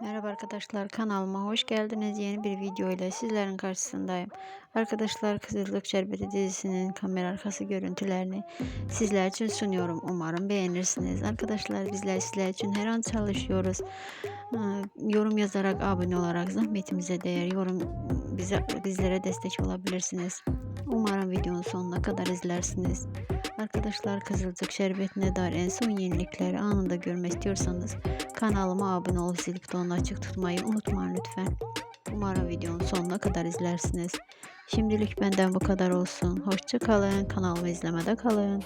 Merhaba arkadaşlar kanalıma hoş geldiniz. Yeni bir video ile sizlerin karşısındayım. Arkadaşlar Kızılcık Şerbeti dizisinin kamera arkası görüntülerini sizler için sunuyorum. Umarım beğenirsiniz. Arkadaşlar bizler sizler için her an çalışıyoruz. Ee, Yorum yazarak abone olarak zahmetimize değer yorum bize bizlere destek olabilirsiniz. Umarım videonun sonuna kadar izlersiniz. Arkadaşlar Kızılcık Şerbeti'ne dair en son yenilikleri anında görmek istiyorsanız kanalıma abone olup zil butonunu açık tutmayı unutmayın lütfen. Umarım videonun sonuna kadar izlersiniz. Şimdilik benden bu kadar olsun. Hoşça kalın. Kanalımı izlemede kalın.